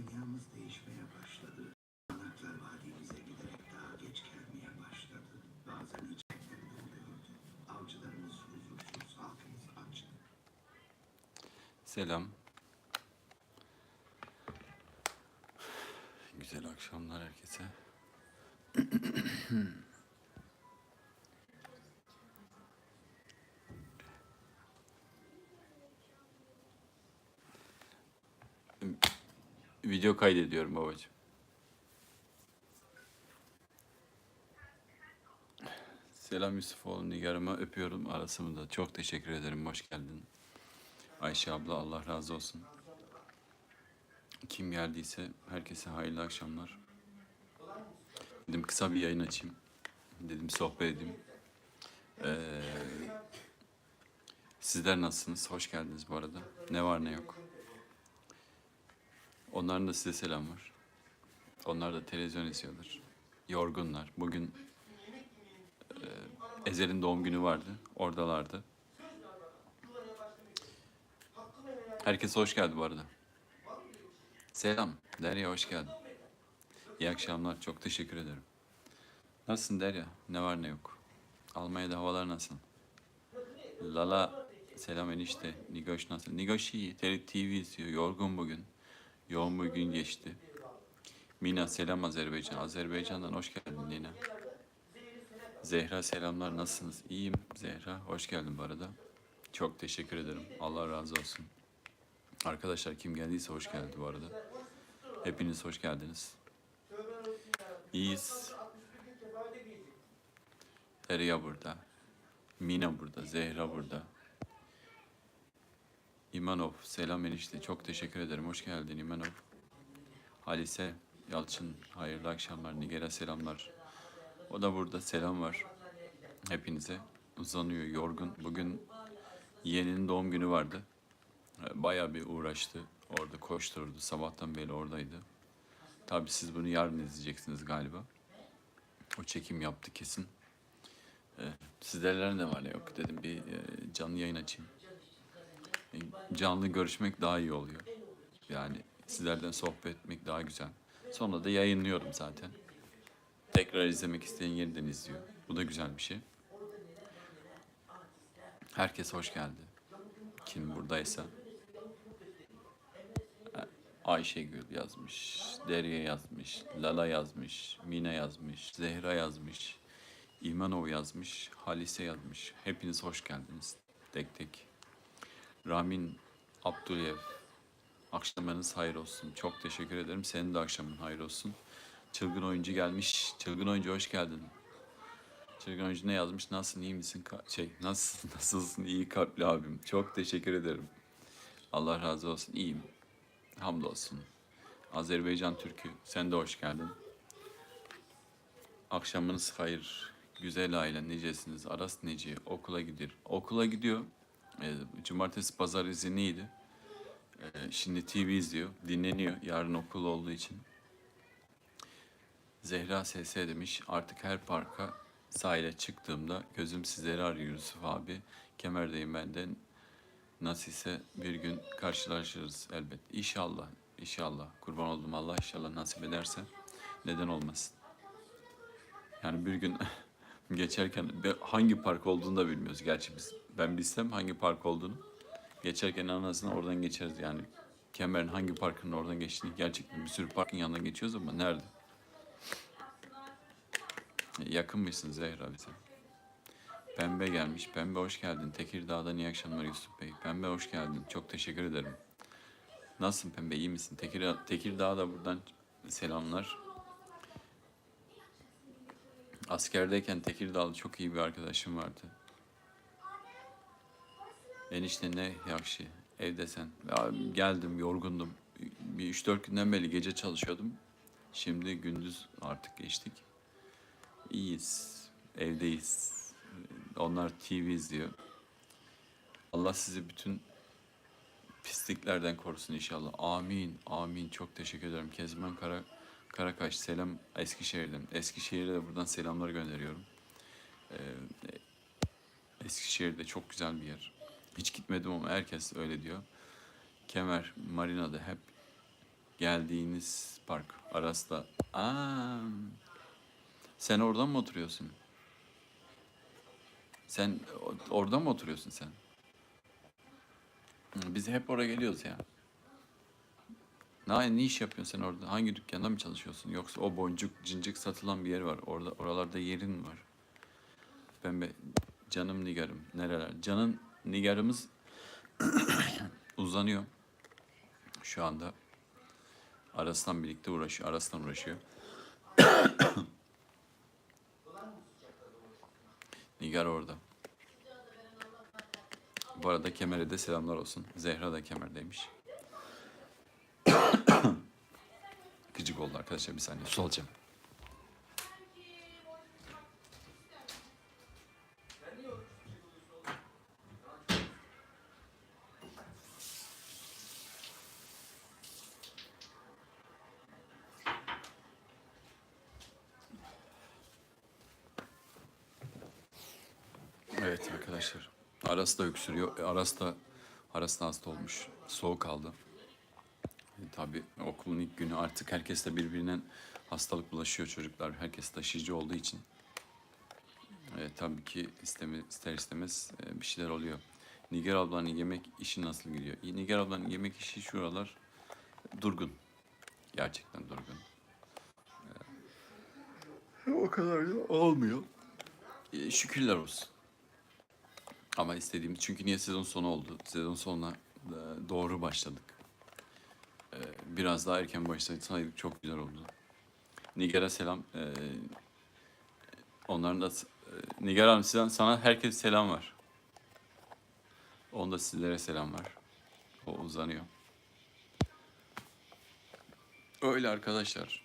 Dünyamız değişmeye başladı. Anaklar vadimize giderek daha geç gelmeye başladı. Bazen içeriklerinde oluyordu. Avcılarımız huzursuz, halkımız açtı. Selam. Güzel akşamlar herkese. Video kaydediyorum babacığım. Selam Yusufoğlu Nigar'ıma öpüyorum arasını da. Çok teşekkür ederim. Hoş geldin. Ayşe abla Allah razı olsun. Kim geldiyse herkese hayırlı akşamlar. Dedim kısa bir yayın açayım. Dedim sohbet edeyim. Ee, sizler nasılsınız? Hoş geldiniz bu arada. Ne var ne yok. Onların da size selam var. Onlar da televizyon izliyorlar. Yorgunlar. Bugün e, Ezel'in doğum günü vardı. Oradalardı. Herkese hoş geldi bu arada. Selam. Derya hoş geldin. İyi akşamlar. Çok teşekkür ederim. Nasılsın Derya? Ne var ne yok? Almanya'da havalar nasıl? Lala selam enişte. Nigoş nasıl? Nigoş iyi. TV izliyor. Yorgun bugün. Yoğun bir gün geçti. Mina selam Azerbaycan. Azerbaycan'dan hoş geldin Nina. Zehra selamlar. Nasılsınız? İyiyim Zehra. Hoş geldin bu arada. Çok teşekkür ederim. Allah razı olsun. Arkadaşlar kim geldiyse hoş geldi bu arada. Hepiniz hoş geldiniz. İyiyiz. Derya burada. Mina burada. Zehra burada. İmanov. Selam enişte. Çok teşekkür ederim. Hoş geldin İmanov. Halise Yalçın. Hayırlı akşamlar. Niger'e selamlar. O da burada. Selam var. Hepinize. Uzanıyor. Yorgun. Bugün yeğeninin doğum günü vardı. Bayağı bir uğraştı. Orada koşturdu. Sabahtan beri oradaydı. Tabii siz bunu yarın izleyeceksiniz galiba. O çekim yaptı kesin. Ee, sizlerle ne var ne yok dedim bir e, canlı yayın açayım. Canlı görüşmek daha iyi oluyor. Yani sizlerden sohbet etmek daha güzel. Sonra da yayınlıyorum zaten. Tekrar izlemek isteyen yeniden izliyor. Bu da güzel bir şey. Herkes hoş geldi. Kim buradaysa. Ayşegül yazmış, Derya yazmış, Lala yazmış, Mine yazmış, Zehra yazmış, İmanov yazmış, Halise yazmış. Hepiniz hoş geldiniz. Tek tek. Ramin Abdülev, akşamınız hayır olsun. Çok teşekkür ederim. Senin de akşamın hayır olsun. Çılgın oyuncu gelmiş. Çılgın oyuncu hoş geldin. Çılgın oyuncu ne yazmış? Nasılsın, iyi misin? Ka- şey, nasılsın, nasılsın? İyi kalpli abim. Çok teşekkür ederim. Allah razı olsun. İyiyim. Hamdolsun. Azerbaycan Türkü, sen de hoş geldin. Akşamınız hayır. Güzel aile, nicesiniz. Aras Neci, okula gidiyor. Okula gidiyor. Ee, cumartesi, pazar izinliydi. Ee, şimdi TV izliyor, dinleniyor. Yarın okul olduğu için. Zehra SS demiş, artık her parka sahile çıktığımda gözüm sizleri arıyor Yusuf abi. Kemerdeyim benden. Nasipse bir gün karşılaşırız elbet. İnşallah, inşallah. Kurban oldum Allah inşallah nasip ederse neden olmasın. Yani bir gün geçerken hangi park olduğunu da bilmiyoruz. Gerçi biz ben bilsem hangi park olduğunu geçerken en azından oradan geçeriz yani. Kemer'in hangi parkının oradan geçtiğini gerçekten bir sürü parkın yanından geçiyoruz ama nerede? Yakın mısın Zehra bize? Pembe gelmiş. Pembe hoş geldin. Tekirdağ'dan iyi akşamlar Yusuf Bey. Pembe hoş geldin. Çok teşekkür ederim. Nasılsın Pembe? İyi misin? Tekirdağ, Tekirdağ'a da buradan selamlar. Askerdeyken Tekirdağ'da çok iyi bir arkadaşım vardı. Enişte ne yakşı. Evdesen. Ya, geldim yorgundum. Bir 3-4 günden beri gece çalışıyordum. Şimdi gündüz artık geçtik. İyiyiz. Evdeyiz. Onlar TV izliyor. Allah sizi bütün pisliklerden korusun inşallah. Amin. Amin. Çok teşekkür ederim. Kezban Kara, Karakaş. Selam Eskişehir'den. Eskişehir'e de buradan selamlar gönderiyorum. Ee, Eskişehir'de çok güzel bir yer. Hiç gitmedim ama herkes öyle diyor. Kemer, Marina'da hep geldiğiniz park Aras'ta. Aa, sen oradan mı oturuyorsun? Sen o- orada mı oturuyorsun sen? Biz hep oraya geliyoruz ya. Ne, ne iş yapıyorsun sen orada? Hangi dükkanda mı çalışıyorsun? Yoksa o boncuk, cincik satılan bir yer var. Orada oralarda yerin var. Ben be, canım nigarım. Nereler? Canın nigarımız uzanıyor. Şu anda. Aras'tan birlikte uğraşıyor. Aras'tan uğraşıyor. Nigar orada. Bu arada Kemer'e de selamlar olsun. Zehra da Kemer'deymiş. Gıcık oldu arkadaşlar bir saniye. Su alacağım. Evet arkadaşlar. Aras da öksürüyor. E, Aras da Aras da hasta olmuş. Soğuk aldı. Tabii okulun ilk günü artık herkes de birbirinden hastalık bulaşıyor çocuklar. Herkes taşıyıcı olduğu için. E, tabii ki isteme, ister istemez e, bir şeyler oluyor. Nigar ablanın yemek işi nasıl gidiyor? Nigar ablanın yemek işi şuralar durgun. Gerçekten durgun. E, o kadar da olmuyor. E, şükürler olsun. Ama istediğimiz çünkü niye sezon sonu oldu? Sezon sonuna e, doğru başladık. E, Biraz daha erken başlasaydık çok güzel oldu. Nigar'a selam. E, Onların da e, Nigar Hanım sizden, sana herkes selam var. Onda sizlere selam var. O uzanıyor. Öyle arkadaşlar.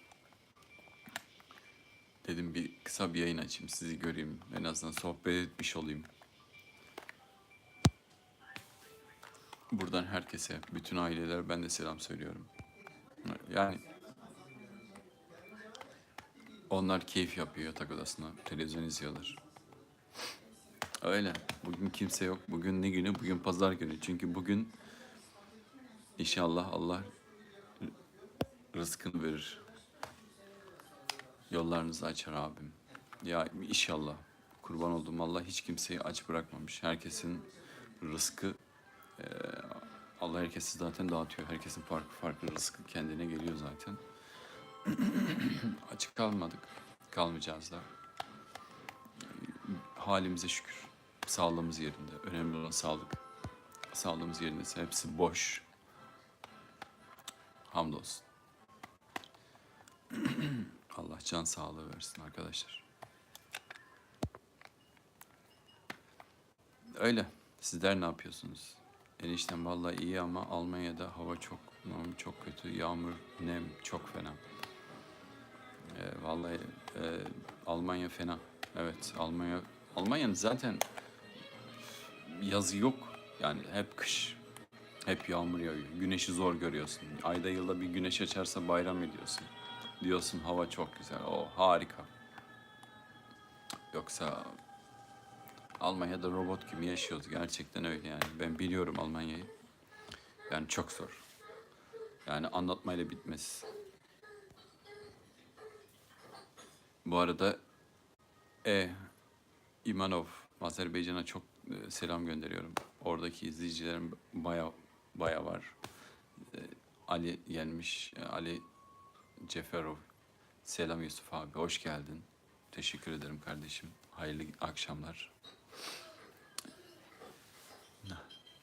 Dedim bir kısa bir yayın açayım sizi göreyim. En azından sohbet etmiş olayım. Buradan herkese, bütün aileler ben de selam söylüyorum. Yani onlar keyif yapıyor yatak odasında, televizyon izliyorlar. Öyle. Bugün kimse yok. Bugün ne günü? Bugün pazar günü. Çünkü bugün inşallah Allah rızkını verir. Yollarınızı açar abim. Ya inşallah. Kurban olduğum Allah hiç kimseyi aç bırakmamış. Herkesin rızkı eee, Allah herkesi zaten dağıtıyor. Herkesin farklı farklı rızkı kendine geliyor zaten. Açık kalmadık. Kalmayacağız da. Halimize şükür. Sağlığımız yerinde. Önemli olan sağlık. Sağlığımız yerindeyse hepsi boş. Hamdolsun. Allah can sağlığı versin arkadaşlar. Öyle. Sizler ne yapıyorsunuz? Eniştem vallahi iyi ama Almanya'da hava çok çok kötü. Yağmur, nem çok fena. Ee, vallahi e, Almanya fena. Evet Almanya Almanya'nın zaten yazı yok. Yani hep kış. Hep yağmur yağıyor. Güneşi zor görüyorsun. Ayda yılda bir güneş açarsa bayram ediyorsun. Diyorsun hava çok güzel. O harika. Yoksa Almanya'da robot gibi yaşıyoruz. Gerçekten öyle yani. Ben biliyorum Almanya'yı. Yani çok zor. Yani anlatmayla bitmez. Bu arada e, İmanov, Azerbaycan'a çok e, selam gönderiyorum. Oradaki izleyicilerim baya baya var. E, Ali gelmiş, e, Ali Ceferov. Selam Yusuf abi, hoş geldin. Teşekkür ederim kardeşim. Hayırlı akşamlar.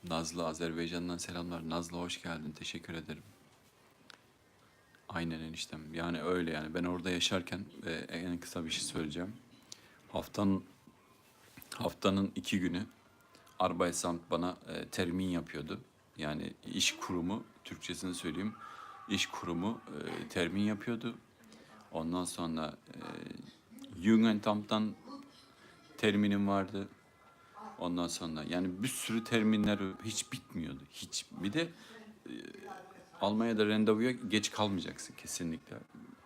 Nazlı Azerbaycan'dan selamlar. Nazlı hoş geldin. Teşekkür ederim. Aynen eniştem. Yani öyle yani. Ben orada yaşarken e, en kısa bir şey söyleyeceğim. Haftanın haftanın iki günü Arbeitsamt bana e, termin yapıyordu. Yani iş kurumu, Türkçesini söyleyeyim. iş kurumu e, termin yapıyordu. Ondan sonra e, Jugendamt'tan terminim vardı. Ondan sonra yani bir sürü terminler hiç bitmiyordu. Hiç. Bir de e, Almanya'da randevuya geç kalmayacaksın kesinlikle.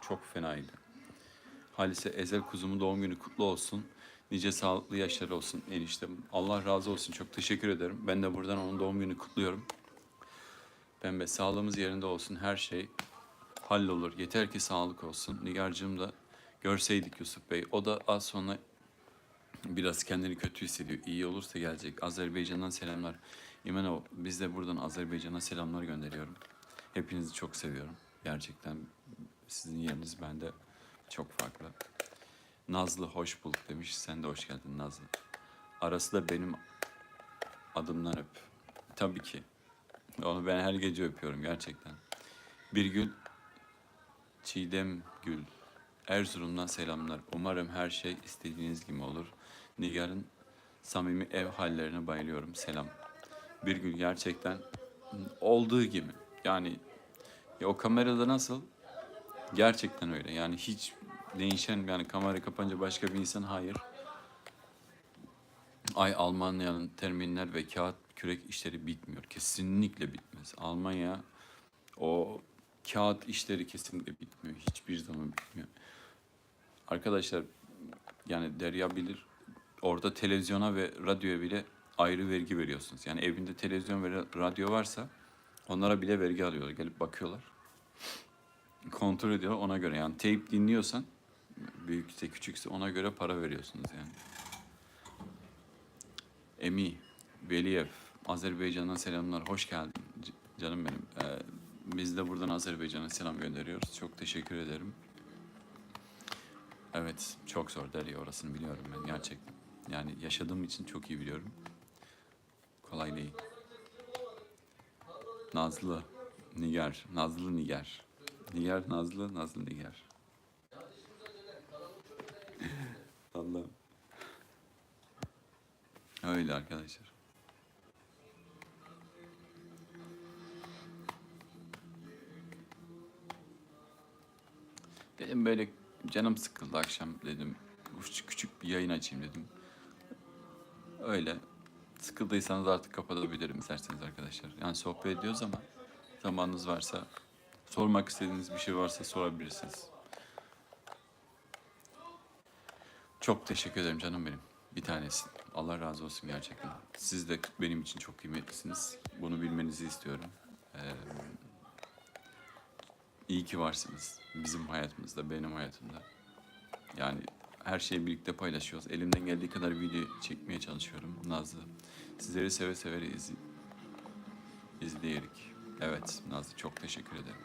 Çok fenaydı. Halise Ezel kuzumun doğum günü kutlu olsun. Nice sağlıklı yaşlar olsun eniştem. Allah razı olsun. Çok teşekkür ederim. Ben de buradan onun doğum günü kutluyorum. Pembe sağlığımız yerinde olsun. Her şey hallolur. Yeter ki sağlık olsun. Nigar'cığım da görseydik Yusuf Bey. O da az sonra biraz kendini kötü hissediyor. İyi olursa gelecek. Azerbaycan'dan selamlar. İmenov, biz de buradan Azerbaycan'a selamlar gönderiyorum. Hepinizi çok seviyorum. Gerçekten sizin yeriniz bende çok farklı. Nazlı hoş bulduk demiş. Sen de hoş geldin Nazlı. Arası da benim adımdan öp. Tabii ki. Onu ben her gece öpüyorum gerçekten. Birgül Çiğdem Gül. Erzurum'dan selamlar. Umarım her şey istediğiniz gibi olur. Nigar'ın samimi ev hallerine bayılıyorum. Selam. Birgül gerçekten olduğu gibi. Yani ya o kamerada nasıl? Gerçekten öyle. Yani hiç değişen yani kamera kapanınca başka bir insan hayır. Ay Almanya'nın terminler ve kağıt kürek işleri bitmiyor. Kesinlikle bitmez. Almanya o kağıt işleri kesinlikle bitmiyor. Hiçbir zaman bitmiyor. Arkadaşlar yani Derya bilir orada televizyona ve radyoya bile ayrı vergi veriyorsunuz. Yani evinde televizyon ve ra- radyo varsa onlara bile vergi alıyorlar. Gelip bakıyorlar. Kontrol ediyorlar ona göre. Yani teyp dinliyorsan büyükse küçükse ona göre para veriyorsunuz yani. Emi, Veliyev, Azerbaycan'dan selamlar. Hoş geldin canım benim. Ee, biz de buradan Azerbaycan'a selam gönderiyoruz. Çok teşekkür ederim. Evet, çok zor Derya orasını biliyorum ben gerçekten. Yani yaşadığım için çok iyi biliyorum. Kolay değil. Nazlı, Niger, Nazlı Niger. Niger, Nazlı, Nazlı Niger. Allah'ım. Öyle arkadaşlar. Dedim böyle canım sıkıldı akşam dedim. Küçük, bir yayın açayım dedim. Öyle. Sıkıldıysanız artık kapatabilirim isterseniz arkadaşlar. Yani sohbet ediyoruz ama zamanınız varsa sormak istediğiniz bir şey varsa sorabilirsiniz. Çok teşekkür ederim canım benim. Bir tanesin. Allah razı olsun gerçekten. Siz de benim için çok kıymetlisiniz. Bunu bilmenizi istiyorum. Ee, iyi ki varsınız. Bizim hayatımızda, benim hayatımda. Yani her şeyi birlikte paylaşıyoruz. Elimden geldiği kadar video çekmeye çalışıyorum. Nazlı. Sizleri seve seve iz, izleyerek. Evet Nazlı çok teşekkür ederim.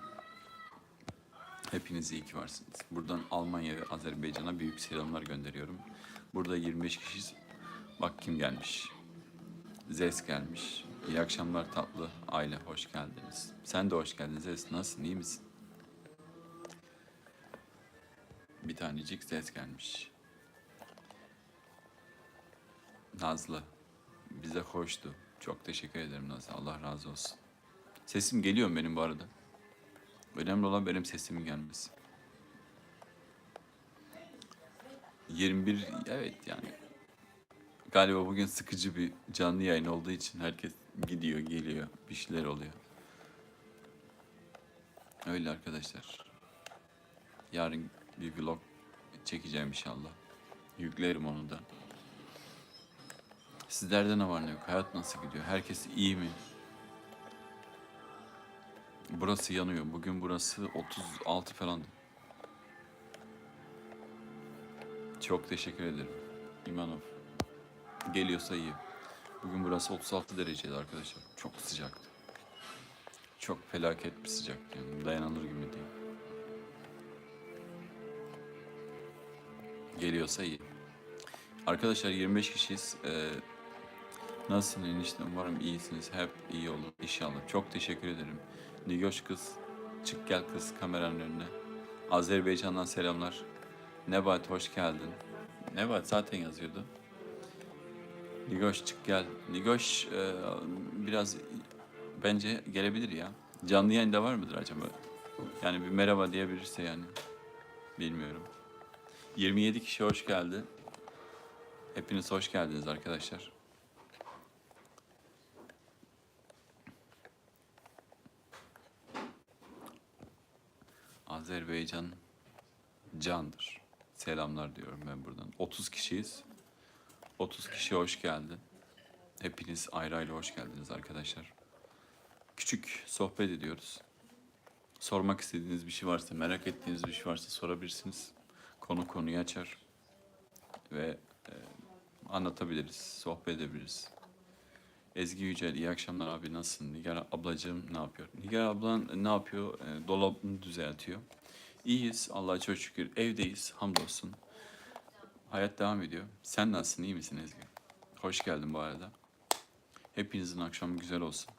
Hepiniz iyi ki varsınız. Buradan Almanya ve Azerbaycan'a büyük selamlar gönderiyorum. Burada 25 kişiyiz. Bak kim gelmiş. Zes gelmiş. İyi akşamlar tatlı aile hoş geldiniz. Sen de hoş geldin Zes. Nasılsın iyi misin? Bir tanecik Zes gelmiş. Nazlı. Bize hoştu. Çok teşekkür ederim Nazlı. Allah razı olsun. Sesim geliyor benim bu arada? Önemli olan benim sesimin gelmesi. 21 evet yani galiba bugün sıkıcı bir canlı yayın olduğu için herkes gidiyor geliyor bir şeyler oluyor. Öyle arkadaşlar. Yarın bir vlog çekeceğim inşallah. Yüklerim onu da. Sizlerde ne var ne yok? Hayat nasıl gidiyor? Herkes iyi mi? Burası yanıyor. Bugün burası 36 falan. Çok teşekkür ederim. İmanov. Geliyorsa iyi. Bugün burası 36 dereceydi arkadaşlar. Çok sıcaktı. Çok felaket bir sıcak. Yani dayanılır gibi değil. Geliyorsa iyi. Arkadaşlar 25 kişiyiz. Ee, nasılsın enişte? Umarım iyisiniz. Hep iyi olun inşallah. Çok teşekkür ederim. Nigoş kız. Çık gel kız kameranın önüne. Azerbaycan'dan selamlar. Nebat hoş geldin. Nebat zaten yazıyordu. Nigoş çık gel. Nigoş e, biraz bence gelebilir ya. Canlı yayında var mıdır acaba? Yani bir merhaba diyebilirse yani. Bilmiyorum. 27 kişi hoş geldi. Hepiniz hoş geldiniz arkadaşlar. Azerbaycan candır. Selamlar diyorum ben buradan. 30 kişiyiz. 30 kişi hoş geldi. Hepiniz ayrı ayrı hoş geldiniz arkadaşlar. Küçük sohbet ediyoruz. Sormak istediğiniz bir şey varsa, merak ettiğiniz bir şey varsa sorabilirsiniz. Konu konuyu açar ve e, anlatabiliriz, sohbet edebiliriz. Ezgi Yücel, iyi akşamlar abi nasılsın? Nigar ablacığım ne yapıyor? Nigar ablan ne yapıyor? E, dolabını düzeltiyor. İyiyiz, Allah'a çok şükür. Evdeyiz, hamdolsun. Hayat devam ediyor. Sen nasılsın, iyi misin Ezgi? Hoş geldin bu arada. Hepinizin akşamı güzel olsun.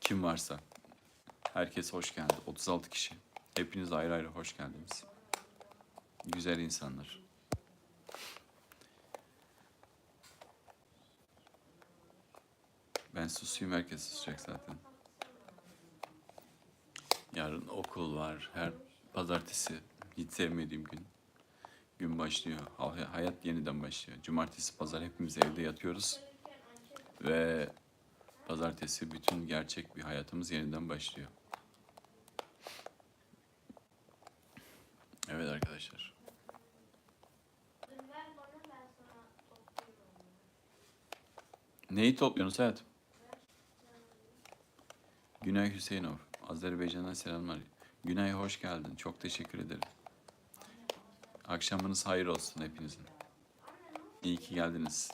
Kim varsa. Herkes hoş geldi. 36 kişi. Hepiniz ayrı ayrı hoş geldiniz. Güzel insanlar. Ben susayım herkes susacak zaten. Yarın okul var. Her pazartesi hiç sevmediğim gün. Gün başlıyor. Hay- Hayat yeniden başlıyor. Cumartesi, pazar hepimiz evde yatıyoruz. Ve pazartesi bütün gerçek bir hayatımız yeniden başlıyor. Evet arkadaşlar. Neyi topluyorsunuz hayatım? Günay Hüseyinov. Azerbaycan'dan selamlar. Günay hoş geldin. Çok teşekkür ederim. Akşamınız hayır olsun hepinizin. İyi ki geldiniz.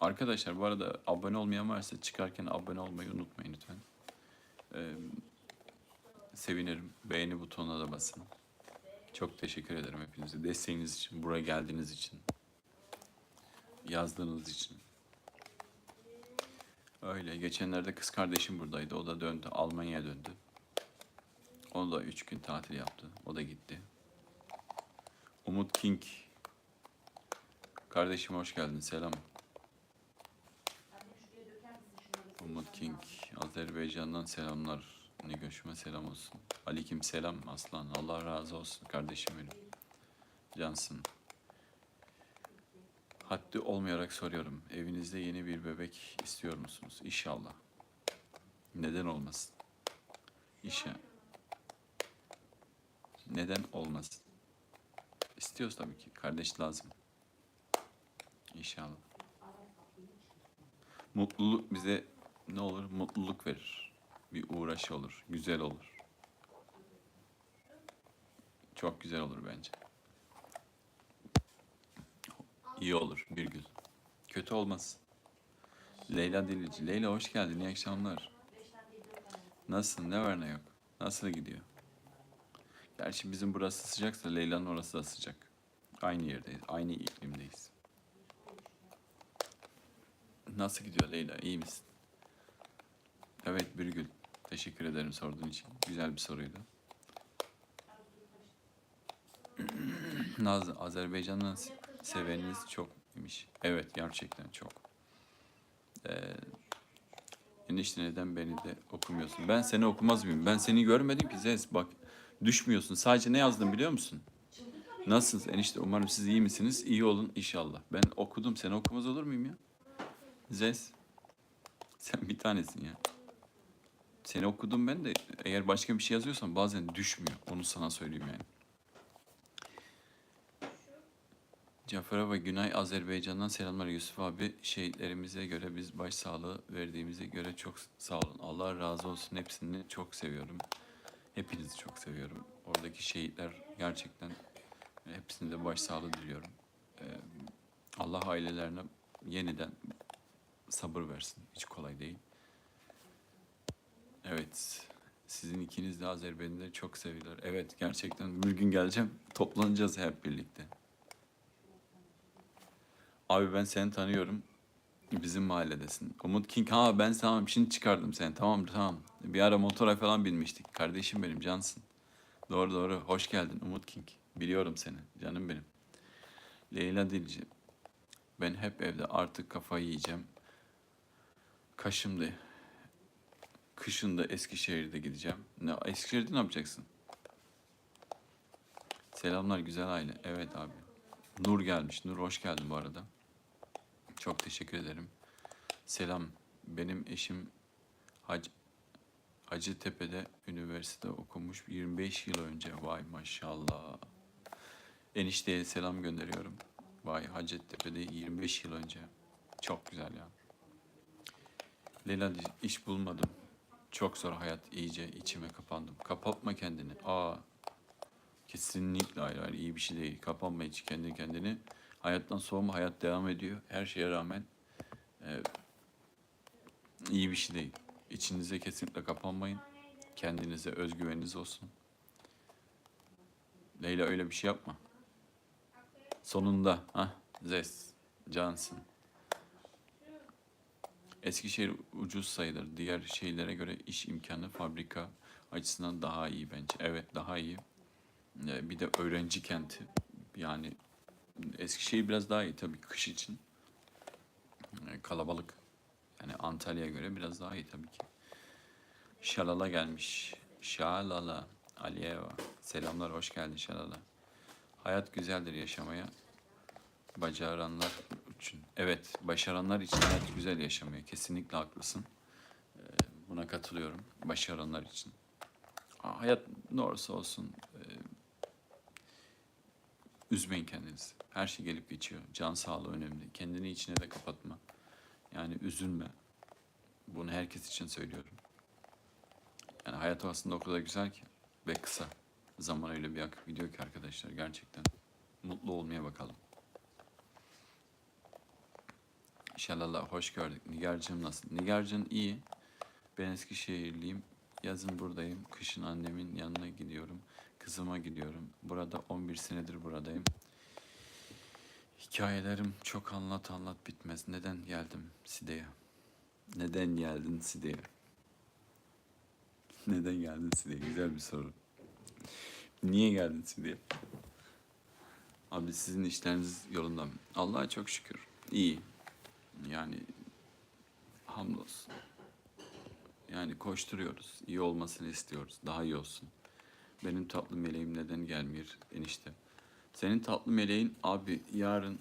Arkadaşlar bu arada abone olmayan varsa çıkarken abone olmayı unutmayın lütfen. Ee, sevinirim. Beğeni butonuna da basın. Çok teşekkür ederim hepinize. Desteğiniz için, buraya geldiğiniz için. Yazdığınız için. Öyle. Geçenlerde kız kardeşim buradaydı. O da döndü. Almanya'ya döndü. O da üç gün tatil yaptı. O da gitti. Umut King. Kardeşim hoş geldin. Selam. Umut King. Azerbaycan'dan selamlar. Ne görüşme selam olsun. Aleyküm selam aslan. Allah razı olsun kardeşim benim. Cansın. Haddi olmayarak soruyorum. Evinizde yeni bir bebek istiyor musunuz? İnşallah. Neden olmasın? İşe. Neden olmasın? İstiyoruz tabii ki. Kardeş lazım. İnşallah. Mutluluk bize ne olur? Mutluluk verir. Bir uğraşı olur. Güzel olur. Çok güzel olur bence. İyi olur bir gün. Kötü olmaz. Leyla Dilici. Leyla hoş geldin. İyi akşamlar. Nasılsın? Ne var ne yok? Nasıl gidiyor? Gerçi bizim burası sıcaksa Leyla'nın orası da sıcak. Aynı yerdeyiz. Aynı iklimdeyiz. Nasıl gidiyor Leyla? İyi misin? Evet Birgül. Teşekkür ederim sorduğun için. Güzel bir soruydu. Nazlı, Azerbaycan'dan se- seveniniz çok imiş. Evet, gerçekten çok. Ee, enişte neden beni de okumuyorsun? Ben seni okumaz mıyım? Ben seni görmedim ki Zez. Bak, düşmüyorsun. Sadece ne yazdım biliyor musun? Nasılsınız enişte? Umarım siz iyi misiniz? İyi olun inşallah. Ben okudum. Seni okumaz olur muyum ya? Zez. Sen bir tanesin ya. Seni okudum ben de eğer başka bir şey yazıyorsan bazen düşmüyor. Onu sana söyleyeyim yani. Cafer ve Günay Azerbaycan'dan selamlar Yusuf abi. Şehitlerimize göre biz başsağlığı verdiğimize göre çok sağ olun. Allah razı olsun. Hepsini çok seviyorum. Hepinizi çok seviyorum. Oradaki şehitler gerçekten hepsine de başsağlığı diliyorum. Ee, Allah ailelerine yeniden sabır versin. Hiç kolay değil. Evet. Sizin ikiniz de Azerbaycan'da çok seviyorlar. Evet gerçekten bir gün geleceğim. Toplanacağız hep birlikte. Abi ben seni tanıyorum. Bizim mahalledesin. Umut King. Ha ben tamam şimdi çıkardım seni. Tamam tamam. Bir ara motora falan binmiştik. Kardeşim benim cansın. Doğru doğru. Hoş geldin Umut King. Biliyorum seni. Canım benim. Leyla Dilci. Ben hep evde artık kafayı yiyeceğim. Kaşımda. Kışın da Eskişehir'de gideceğim. Ne, Eskişehir'de ne yapacaksın? Selamlar güzel aile. Evet abi. Nur gelmiş. Nur hoş geldin bu arada. Çok teşekkür ederim. Selam. Benim eşim Hac Hacettepe'de üniversite okumuş 25 yıl önce. Vay maşallah. Enişteye selam gönderiyorum. Vay Hacettepe'de 25 yıl önce. Çok güzel ya. Leyla iş bulmadım. Çok zor hayat iyice içime kapandım. Kapatma kendini. Aa kesinlikle hayır, hayır iyi bir şey değil. Kapanma hiç kendi kendini. Hayattan soğuma hayat devam ediyor. Her şeye rağmen e, iyi bir şey değil. İçinize kesinlikle kapanmayın. Kendinize özgüveniniz olsun. Leyla öyle bir şey yapma. Sonunda ha Zes cansın. Eskişehir ucuz sayılır. Diğer şeylere göre iş imkanı fabrika açısından daha iyi bence. Evet daha iyi. Ee, Bir de öğrenci kenti. Yani Eskişehir biraz daha iyi tabii kış için. Kalabalık. Yani Antalya'ya göre biraz daha iyi tabii ki. Şalala gelmiş. Şalala. Aliyeva. Selamlar, hoş geldin Şalala. Hayat güzeldir yaşamaya. Başaranlar için. Evet, başaranlar için hayat güzel yaşamaya. Kesinlikle haklısın. Ee, Buna katılıyorum. Başaranlar için. Hayat ne olursa olsun e, üzmeyin kendinizi. Her şey gelip geçiyor. Can sağlığı önemli. Kendini içine de kapatma. Yani üzülme. Bunu herkes için söylüyorum. Yani hayat aslında o kadar güzel ki ve kısa. Zaman öyle bir akıp gidiyor ki arkadaşlar gerçekten. Mutlu olmaya bakalım. İnşallah hoş gördük. Nigar'cığım nasıl? Nigar'cığım iyi. Ben Eskişehirliyim. Yazın buradayım. Kışın annemin yanına gidiyorum. Kızıma gidiyorum. Burada 11 senedir buradayım. Hikayelerim çok anlat anlat bitmez. Neden geldim Side'ye? Neden geldin Side'ye? Neden geldin Side'ye? Güzel bir soru. Niye geldin Side'ye? Abi sizin işleriniz yolunda mı? Allah'a çok şükür. İyi. Yani hamdolsun. Yani koşturuyoruz. İyi olmasını istiyoruz. Daha iyi olsun. Benim tatlı meleğim neden gelmiyor enişte? Senin tatlı meleğin abi yarın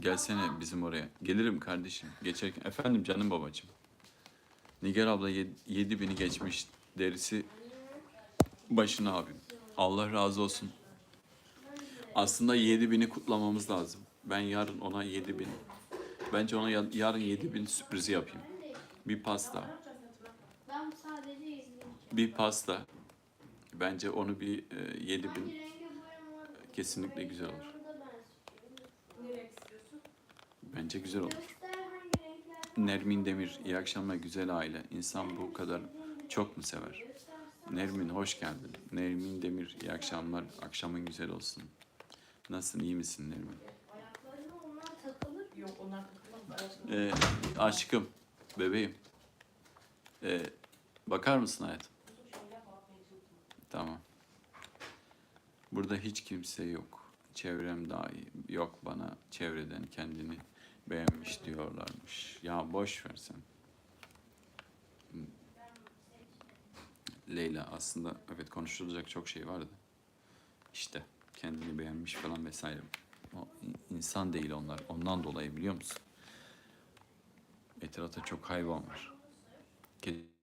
gelsene bizim oraya. Gelirim kardeşim. Geçerken. Efendim canım babacığım. Nigar abla yedi, yedi bini geçmiş. Derisi başına abim. Allah razı olsun. Aslında yedi bini kutlamamız lazım. Ben yarın ona yedi bin. Bence ona ya- yarın yedi bin sürprizi yapayım. Bir pasta. Bir pasta. Bence onu bir e, yedi bin. Hangi rengi boyama? Kesinlikle güzel olur. Bence güzel olur. Nermin Demir, iyi akşamlar güzel aile. İnsan bu kadar çok mu sever? Nermin hoş geldin. Nermin Demir, iyi akşamlar. Akşamın güzel olsun. Nasılsın, iyi misin Nermin? Yok onlar takılmaz. Ee, aşkım, bebeğim. Ee, bakar mısın hayatım? Tamam. Burada hiç kimse yok. Çevrem dahi yok bana çevreden kendini beğenmiş diyorlarmış. Ya boş ver sen. Leyla aslında evet konuşulacak çok şey vardı. İşte kendini beğenmiş falan vesaire. O in- insan değil onlar. Ondan dolayı biliyor musun? Etrafta çok hayvan var. Kedi